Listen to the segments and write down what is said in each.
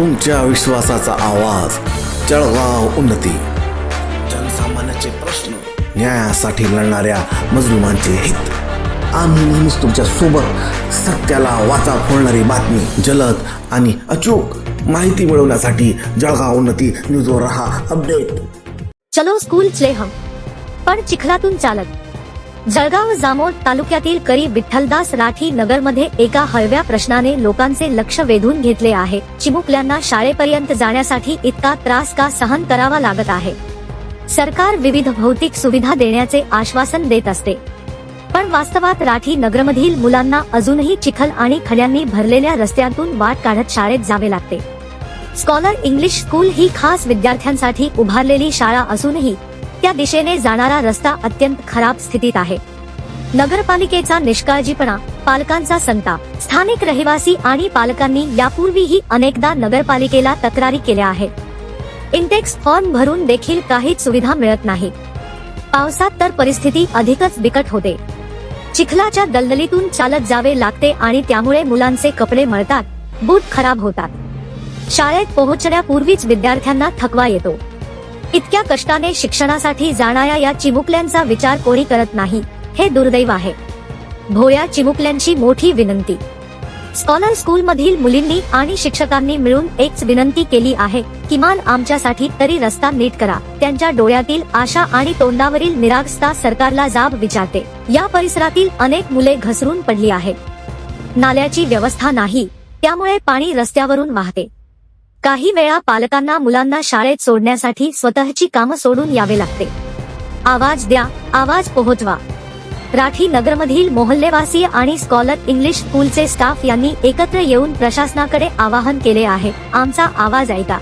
तुमच्या विश्वासाचा आवाज जळगाव उन्नती. जनसामान्याचे प्रश्न न्यायासाठी लढणाऱ्या मजलुमांचे हित. आम्ही नेहमीच तुमच्यासोबत सत्याला वाचा फोडणारी बातमी जलद आणि अचूक माहिती मिळवण्यासाठी जळगाव उन्नती न्यूजवर रहा अपडेट. चलो स्कूल चले हम. पण चिखलातून चालत. जळगाव जामोद तालुक्यातील करी विठ्ठलदास राठी नगरमध्ये एका हळव्या प्रश्नाने लोकांचे लक्ष वेधून घेतले आहे. चिमुकल्यांना शाळेपर्यंत जाण्यासाठी इतका त्रास का सहन करावा लागत आहे? सरकार विविध भौतिक सुविधा देण्याचे आश्वासन देत असते. पण वास्तवात राठी नगरमधील मुलांना अजूनही चिखल आणि खड्यांनी भरलेल्या रस्त्यातून वाट काढत शाळेत जावे लागते. स्कॉलर इंग्लिश स्कूल ही खास विद्यार्थ्यांसाठी उभारलेली शाळा असूनही त्या दिशेने जाणारा रस्ता अत्यंत खराब स्थितीत आहे. नगरपालिकेचा निष्काळजीपणा पालकांचा संताप स्थानिक रहिवासी आणि पालकांनी यापूर्वीही अनेकदा नगरपालिकेला तक्रारी केल्या आहेत. इंटेक्स फॉर्म भरून देखील काहीच सुविधा मिळत नाही. पावसात तर परिस्थिती अधिकच बिकट होते. चिखलाच्या दलदलीतून चालत जावे लागते आणि त्यामुळे मुलांचे कपडे मळतात बूट खराब होतात. शाळेत पोहोचण्यापूर्वीच विद्यार्थ्यांना थकवा येतो. इतक्या कष्टाने शिक्षणासाठी जाणाऱ्या या चिमुकल्यांचा विचार कोणी करत नाही हे दुर्दैव आहे. भोळ्या चिमुकल्यांची मोठी विनंती. स्कॉलर स्कूल मधील मुलींनी आणि शिक्षकांनी मिळून एकच विनंती केली आहे किमान आमच्यासाठी तरी रस्ता नीट करा त्यांच्या डोळ्यातील आशा आणि तोंडावरील निरागसता सरकारला जाब विचारते. या परिसरातील अनेक मुले घसरून पडली आहेत. नाल्याची व्यवस्था नाही त्यामुळे पाणी रस्त्यावरून वाहते. काही वेळा पालकांना मुलांना शाळेत सोडण्यासाठी स्वतःची कामं सोडून यावे लागते. आवाज द्या आवाज पोहोचवा. राठी नगरमधील मोहल्लेवासी आणि स्कॉलर इंग्लिश स्कूलचे स्टाफ यांनी एकत्र येऊन प्रशासनाकडे आवाहन केले आहे. आमचा आवाज ऐका.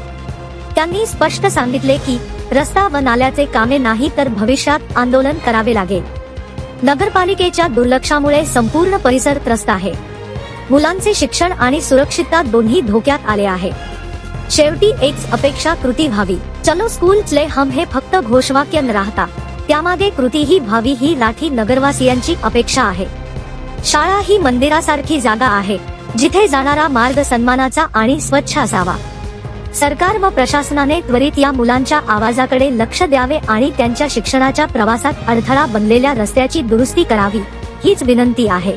त्यांनी स्पष्ट सांगितले की रस्ता व नाल्याचे कामे नाही तर भविष्यात आंदोलन करावे लागेल नगरपालिकेच्या दुर्लक्षामुळे संपूर्ण परिसर त्रस्त आहे. मुलांचे शिक्षण आणि सुरक्षितता दोन्ही धोक्यात आले आहे. शेवटी एक अपेक्षा कृती व्हावी चलो स्कूल चले हम हे फक्त घोषवाक्य न राहता. त्यामागे कृती ही व्हावी ही लाठी नगरवासियांची अपेक्षा आहे. शाळा ही मंदिरासारखी जागा आहे जिथे जाणारा मार्ग सन्मानाचा आणि स्वच्छ असावा. सरकार व प्रशासनाने त्वरित या मुलांच्या आवाजाकडे लक्ष द्यावे आणि त्यांच्या शिक्षणाच्या प्रवासात अडथळा बनलेल्या रस्त्याची दुरुस्ती करावी हीच विनंती आहे.